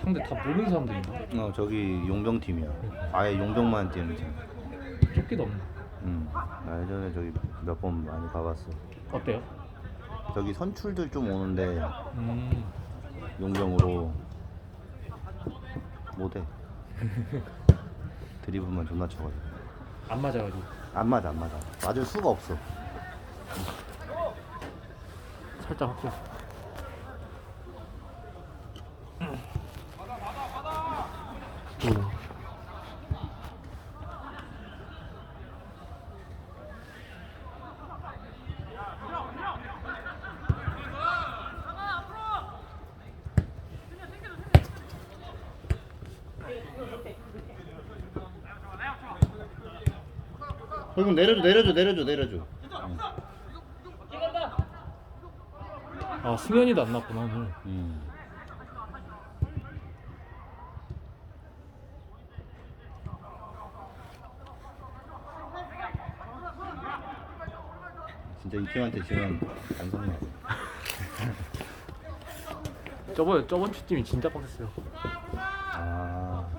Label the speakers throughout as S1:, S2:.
S1: 상대 다 모르는 사람들인가?
S2: 어 저기 용병 팀이야. 아예 용병만 뛰는 팀.
S1: 쫓기도 없네.
S2: 음. 나 예전에 저기 몇 번 많이 가봤어.
S1: 어때요?
S2: 저기 선출들 좀 오는데
S1: 음.
S2: 용병으로 못해. 드리블만 존나 쳐가지고.
S1: 안 맞아가지고.
S2: 안 맞아 안 맞아. 맞을 수가 없어.
S1: 살짝. 오.
S2: 그럼 내려줘 내려줘 내려줘 내려줘.
S1: 아 승현이도 안 났구나 오늘.
S2: 음. 진짜 이 팀한테 지면 안 속나.
S1: 저번 저번 주 팀이 진짜 빡셌어요.
S2: 아.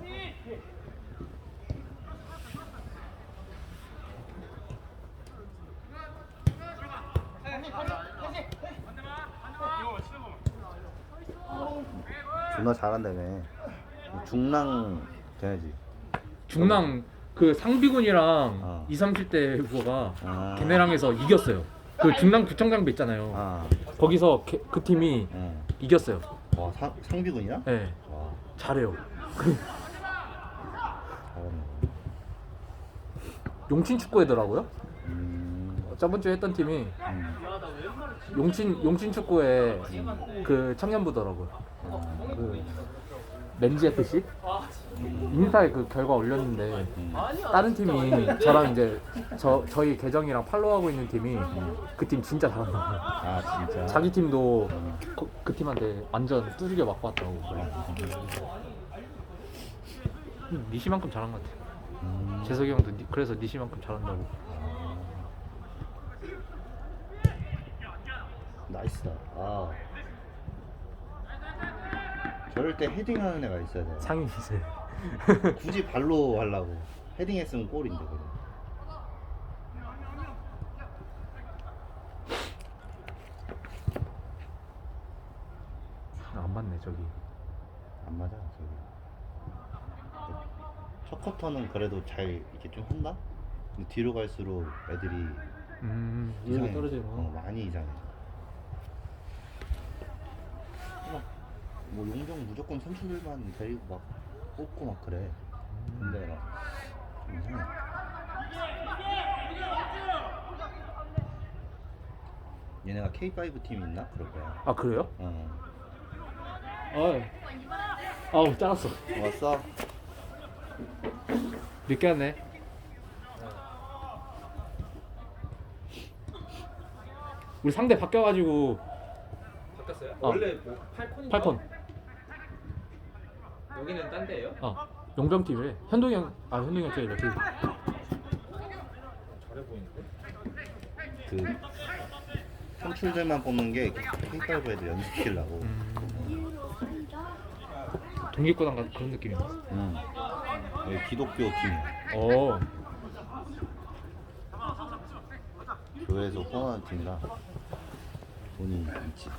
S2: 존 나 잘한다며. 중랑 돼야지.
S1: 중랑 그 상비군이랑
S2: 어.
S1: 2, 30대 후보가
S2: 아.
S1: 걔네랑 해서 이겼어요. 그 중랑 구청장배 있잖아요.
S2: 아.
S1: 거기서 걔- 그 팀이
S2: 응.
S1: 이겼어요.
S2: 와 상, 상비군이야?
S1: 네,
S2: 와
S1: 잘해요.
S2: 잘하네.
S1: 용친 축구회더라고요.
S2: 음.
S1: 저번 주에 했던 팀이
S2: 음.
S1: 용친 용친 축구회 그 청년부더라고요. 그 렌즈 FC 인스타에 그 결과 올렸는데 다른 팀이 저랑 이제 저 저희 계정이랑 팔로우하고 있는 팀이 그 팀 진짜 잘한다.
S2: 아 진짜.
S1: 자기 팀도 그, 그 팀한테 완전 두들겨 맞고 왔다고. 니시만큼 잘한 것 같아.
S2: 음.
S1: 재석이 형도 니- 그래서 니시만큼 잘한다고.
S2: 나이스다. 아. 저럴 때 헤딩하는 애가 있어야 돼.
S1: 상윤 이세.
S2: 굳이 발로 하려고. 헤딩했으면 골인데 그래.
S1: 안 맞네 저기.
S2: 안 맞아 저기. 첫 쿼터는 그래도 잘 이렇게 좀 한다. 근데 뒤로 갈수록 애들이
S1: 음 이해가
S2: 이상해.
S1: 떨어지는
S2: 어,
S1: 거.
S2: 많이 이상해. 뭐 용병 무조건 선수들만 데리고 막 뽑고 막 그래. 근데 막좀 이상해. 얘네가 K5 팀이 있나? 그럴 거야.
S1: 아 그래요?
S2: 어.
S1: 아, 아우 짜랐어.
S2: 왔어?
S1: 늦게 왔네. 우리 상대 바뀌어가지고
S3: 바뀌었어요?
S1: 어.
S3: 원래 뭐 8콘인가?
S1: 8콘.
S3: 여기는 딴 데예요?
S1: 어 용병 팀에 현동이 형, 아 현동이 형 쪽이래. 그
S3: 저래 보이는데?
S2: 그 선출들만 뽑는 게 K5 애들 연습시키려고.
S1: 동기구단 같은 그런 느낌이야.
S2: 응. 여기 기독교 팀이야.
S1: 어.
S2: 교회에서 후원하는 팀이라 돈이 있지.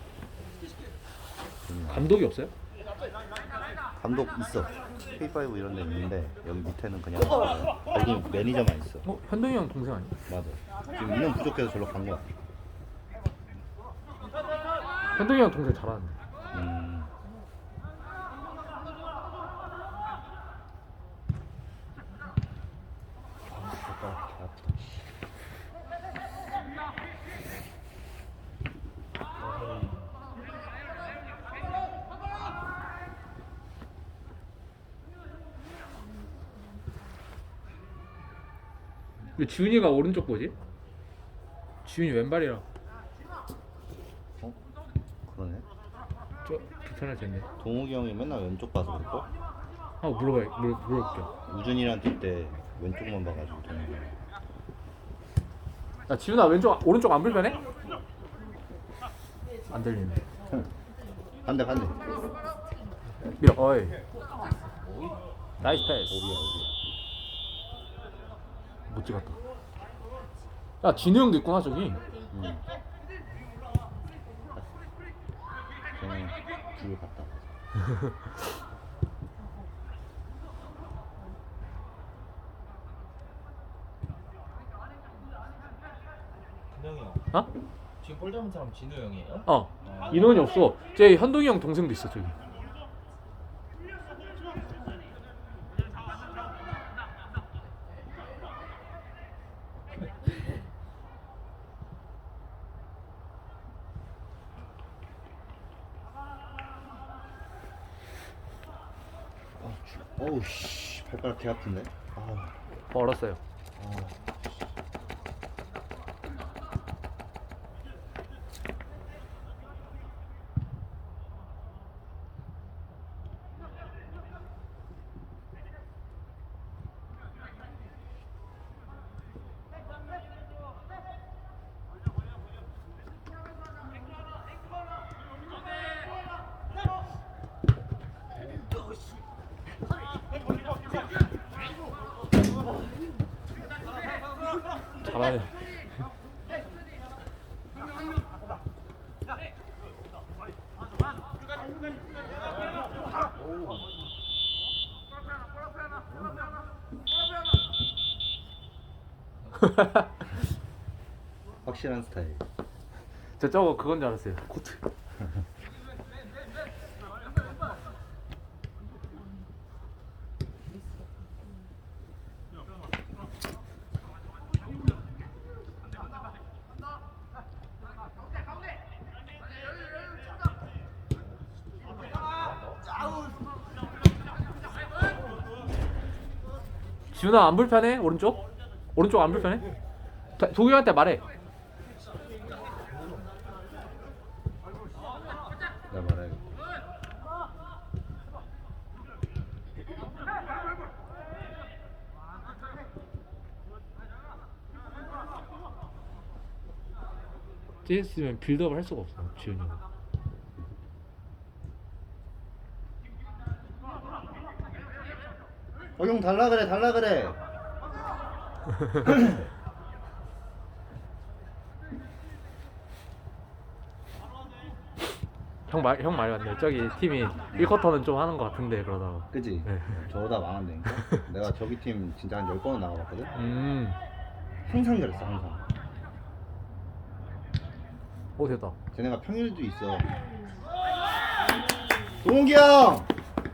S2: 돈이 많아.
S1: 감독이 없어요?
S2: 감독 있어. K5 이런 데 있는데 여기 밑에는 그냥 거기 매니저만 있어.
S1: 어 현동이 형 동생 아니야?
S2: 맞아. 지금 인원 부족해서 절로 간 거야.
S1: 현동이 형 동생 잘하는데.
S2: 음. 아, 젓가락 개 아프다.
S1: 근데 지훈이가 오른쪽 보지? 지훈이 왼발이라
S2: 어? 그러네.
S1: 저 텐데.
S2: 동욱이 형이 맨날 왼쪽 봐서 그럴걸?
S1: 아 물어봐 물 물어볼게요.
S2: 우준이랑 뛸 때 왼쪽만 봐가지고 동욱이 형.
S1: 야 지훈아 왼쪽 오른쪽 안 불편해? 안 들리네.
S2: 반대 반대.
S1: 밀어. 어이. 나이스 패스.
S2: 오비야
S1: 못 찍었다. 야 진우 형도 있구나 저기.
S2: 응. 저는 둘 갔다.
S3: 근영이 형.
S1: 어?
S3: 지금 볼 잡은 사람 진우 형이에요?
S1: 어. 인원이 없어. 제 현동이 형 동생도 있어 저기.
S2: 아, 주- 어우 씨 발가락 개 아픈데. 아,
S1: 얼었어요.
S2: 확실한 스타일.
S1: 저 저거 그건 줄 알았어요. 코트. 지훈아 안 불편해? 오른쪽? 오른쪽 안 불편해? 다- 도규한테 말해.
S2: 나 말해.
S1: JS면 빌드업을 할 수가 없어 지훈이 형.
S2: 어형 달라 그래 달라 그래.
S1: 형 말, 형 말이 맞네. 저기 팀이 1쿼터는 좀 하는 것 같은데 그러다가.
S2: 그지?
S1: 네.
S2: 저러다 망한다니까. 내가 저기 팀 진짜 한 10번은 나가봤거든.
S1: 음.
S2: 항상 그랬어 항상.
S1: 오 됐다.
S2: 쟤네가 평일도 있어. 동욱이 형!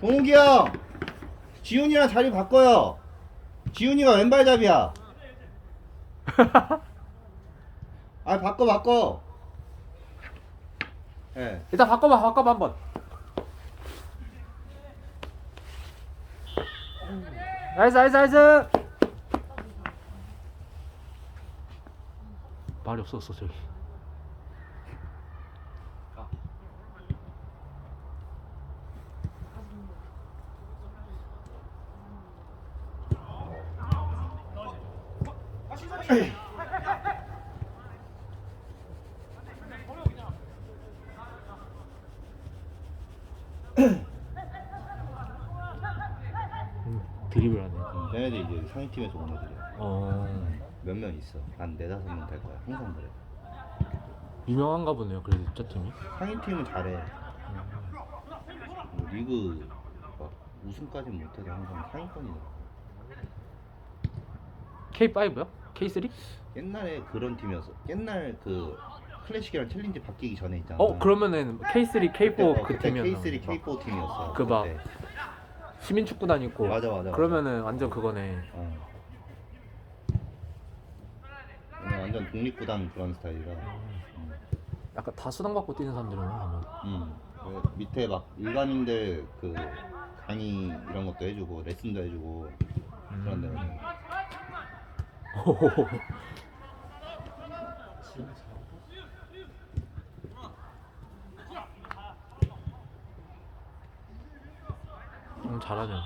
S2: 동욱이 형! 지훈이랑 자리 바꿔요. 지훈이가 왼발잡이야. 아 바꿔 바꿔. 예.
S1: 일단 바꿔봐 바꿔봐 한번. 나이스 나이스 나이스. 말이 없었어 저기. 드리블하네.
S2: 쟤네들 이제 상위 팀에서 온 애들이야.
S1: 어
S2: 몇 명 있어. 한 네다섯 명 될 거야. 항상 그래.
S1: 유명한가 보네요. 그래도 저 팀이.
S2: 상위 팀은 잘해. 뭐 리그 막 우승까지는 못해도 항상 상위권이더라.
S1: K5요? K3?
S2: 옛날에 그런 팀이었어. 옛날 그 클래식이랑 챌린지 바뀌기 전에 있잖아.
S1: 어 그러면은 K3, K4
S2: 그때,
S1: 그
S2: 그때
S1: 팀이었나?
S2: K3, K4 팀이었어.
S1: 그 막-
S2: 그때.
S1: 시민축구단 있고.
S2: 맞아, 맞아, 맞아.
S1: 그러면은 완전 그거네.
S2: 어. 얘네 완전 독립구단 그런 스타일이라. 음.
S1: 약간 다 수당 받고 뛰는 사람들이구나. 아마.
S2: 음. 그 밑에 막 일반인들 그 강의 이런 것도 해주고 레슨도 해주고 그런 데로.
S1: 호호호. 음, 잘하죠.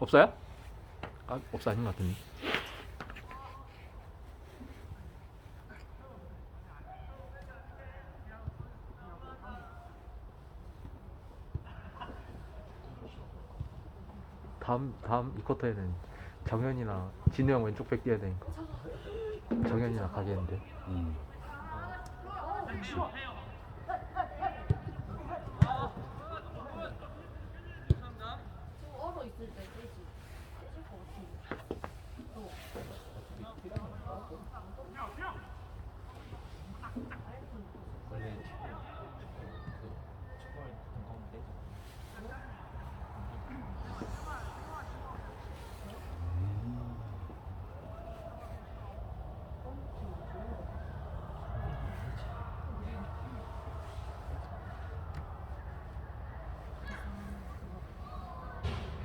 S1: 없어요? 아, 없어 아닌 것 같은데. 다음 다음 이 쿼터에는 정현이나 진우 형 왼쪽 백 뛰어야 되니까 정현이나 가겠는데
S2: 음.
S4: 좀 얼어 있을 때 깨지. 깨질 것 같은데. 어.
S3: 원래 그 축구할 건데.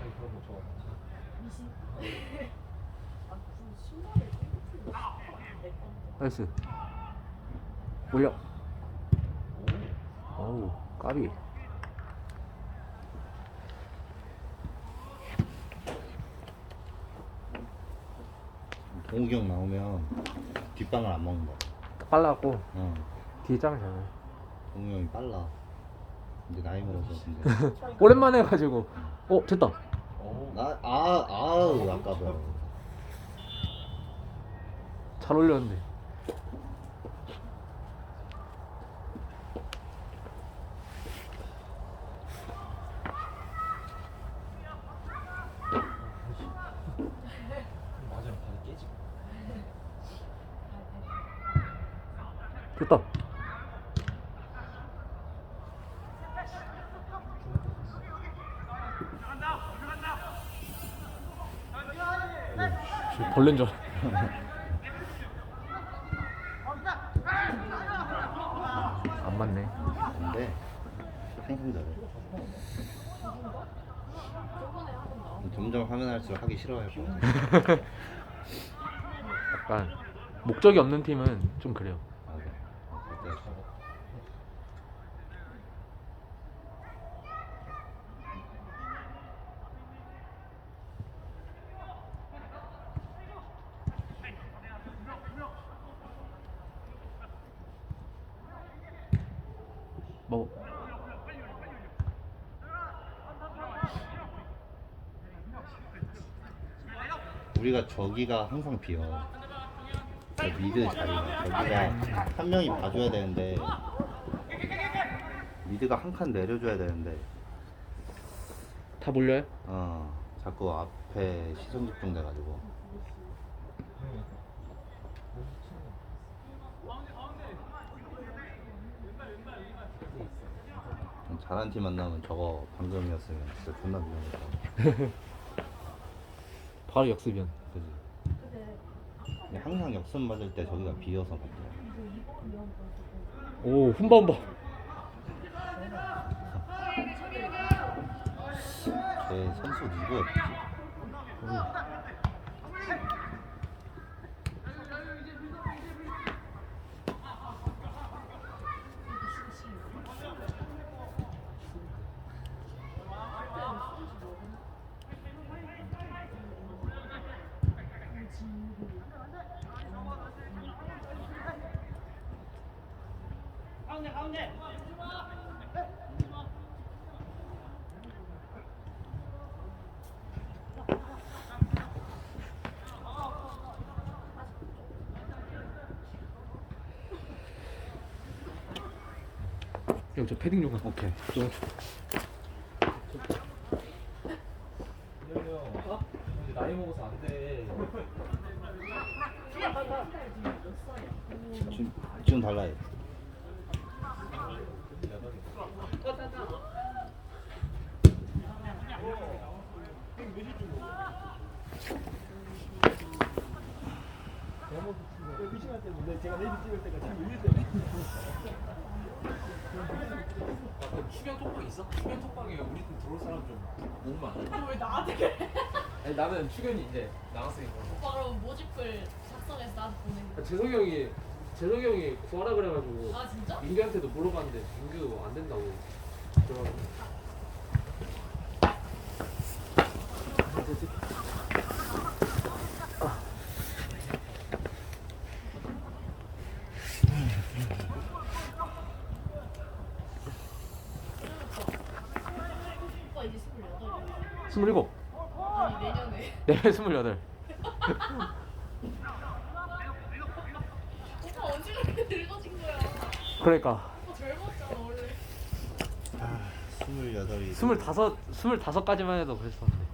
S3: 아니 그런 거 좋아.
S4: 미신. 아 무슨 신발을 깨끗이 내 건데.
S1: 나이스 올려 어우 까비
S2: 동욱이 형 나오면 뒷방을 안 먹는 거야.
S1: 빨라고
S2: 어.
S1: 뒤에 짱을 잘해
S2: 동욱이 형이 빨라. 근데 나이 먹어서 근데
S1: 오랜만에 해가지고 어 됐다
S3: 오.
S2: 나, 아, 아우, 아까워.
S1: 잘 올렸는데
S3: 맞으면 다리 깨지.
S1: 됐다 저 벌레인 줄 알았- 안 맞네
S2: 근데 항상 잘해.
S4: 저번에 한번 나온
S2: 점점 하면 할수록 하기 같아.
S1: 약간 목적이 없는 팀은 좀 그래요
S2: 우리가 저기가 항상 비어. 저 미드 자리가 저기가 한 명이 봐줘야 되는데 미드가 한 칸 내려줘야 되는데
S1: 다 몰려요?
S2: 어 자꾸 앞에 시선 집중돼가지고 잘한 팀 만나면 저거 방금이었으면 진짜 존나 위험했다.
S1: 바로 역습이었
S2: 그지?
S4: 근데
S2: 근데 항상 역습 맞을 때 저기가 비어서
S4: 가지고
S1: 오 훈바 훈바
S2: 쟤 선수 누구였지?
S1: 형저 패딩 좀 갖고
S2: 오케이.
S1: 좀
S3: 근데 형, 이제 나이 먹어서 안 돼.
S2: 지금, 지금 달라요.
S3: 아, 그럼 추경 톡방 있어? 추경 톡방에 우리 팀 들어올 사람 좀 모으면 안 돼?
S4: 왜 나한테 그래?
S3: 아니 나는 추경이 이제 나갔으니까.
S4: 오빠 그럼 모집글 작성해서 나한테 보내는 거.
S1: 재석이 형이 재석이 형이 구하라 그래가지고
S4: 아 진짜?
S1: 민규한테도 물어봤는데 민규 안 된다고 그래가지고
S4: 오빠 이제 스물여덟이야.
S1: 스물일곱
S4: 아
S1: 내가 스물여덟.
S4: 오빠 언제 그렇게 늙어진 거야?
S1: 그러니까
S4: 오빠 젊었잖아 원래.
S2: 아 스물여덟이
S1: 스물다섯 스물다섯까지만 해도 그랬었는데.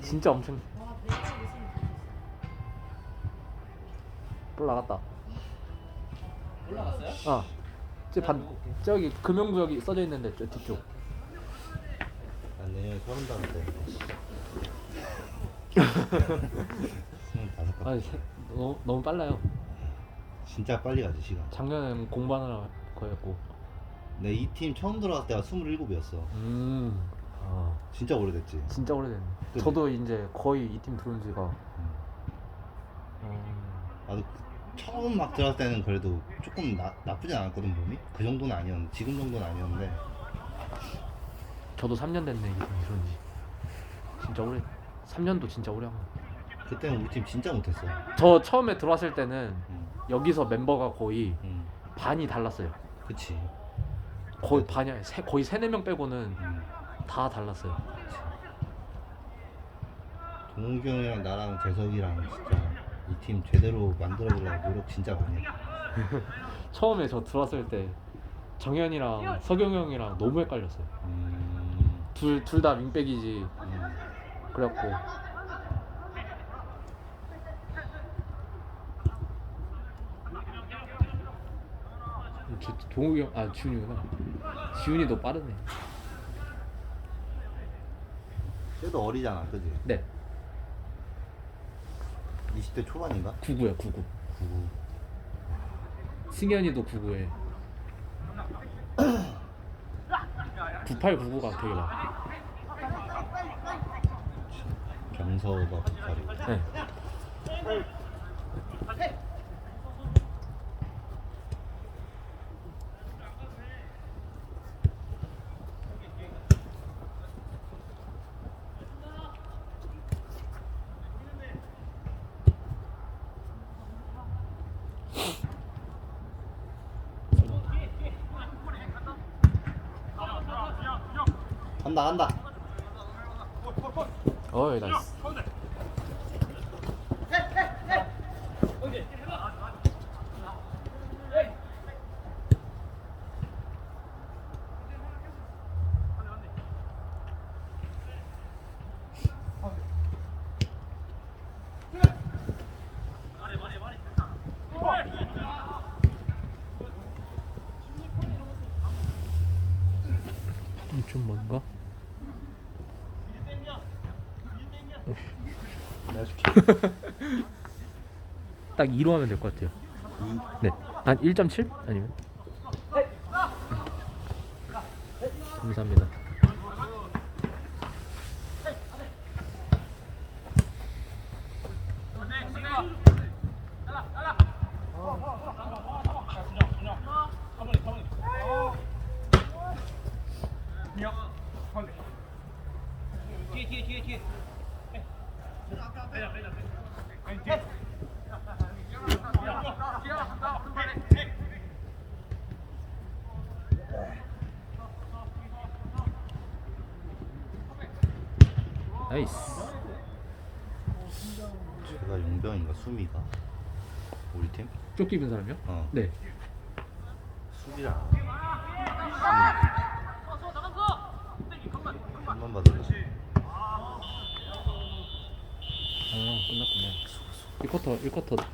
S1: 진짜 엄청
S4: 와 내가 무슨
S1: 올라갔다.
S3: 올라갔어요?
S1: 아, 저반 저기 금영구역이 써져 있는데 저 뒤쪽.
S2: 스물다섯 가
S1: 아, 세- 너무 너무 빨라요.
S2: 진짜 빨리 가지 시간
S1: 작년엔 공부하느라 거였고.
S2: 내 이 팀 처음 들어갔을 때가 스물일곱이었어
S1: 음. 아,
S2: 진짜 오래됐지
S1: 진짜 오래됐네.
S2: 그지?
S1: 저도 이제 거의 이 팀 들어온 지가
S2: 음.
S1: 어,
S2: 나도 그- 처음 막 들어갈 때는 그래도 조금 나, 나쁘지 않았거든 몸이 그 정도는 아니었는데 지금 정도는 아니었는데
S1: 저도 3년 됐네 이팀 들어온 지. 진짜 오래. 3년도 진짜 오래 한 거.
S2: 그때는 우리 팀 진짜 못했어
S1: 저 처음에 들어왔을 때는
S2: 음,
S1: 여기서 멤버가 거의
S2: 음,
S1: 반이 달랐어요.
S2: 그치
S1: 거의 반이 아니, 세, 거의 세네 명 빼고는
S2: 음,
S1: 다 달랐어요.
S2: 동욱이 형이랑 나랑 재석이랑 진짜 이 팀 제대로 만들어보려고 노력 진짜 많이 했어
S1: 처음에 저 들어왔을 때 정현이랑 석영 형이랑 너무 헷갈렸어요.
S2: 음,
S1: 둘 둘 다 윙백이지.
S2: 음.
S1: 그래갖고 저, 동욱이 형, 아 지훈이구나. 지훈이 더 빠르네.
S2: 쟤도 어리잖아 그지?
S1: 네,
S2: 20대 초반인가?
S1: 99야 99.
S2: 99
S1: 승현이도 99에 98, 99가 되게 많아.
S2: 경서가 98이고
S1: 네.
S2: 간다 간다
S1: 어이 나이스. 좀
S2: 뭔가? 줄게
S1: 딱 2로 하면 될 것 같아요. 네. 한 1.7? 아니면? 감사합니다. 나이스.
S2: 제가 용병인가 수미가 우리 팀?
S1: 쫓기 입은 사람이요?
S2: 어
S1: 네.
S2: 수비랑 한번 받 을래
S1: 아, 끝났구나. 1쿼터, 1쿼터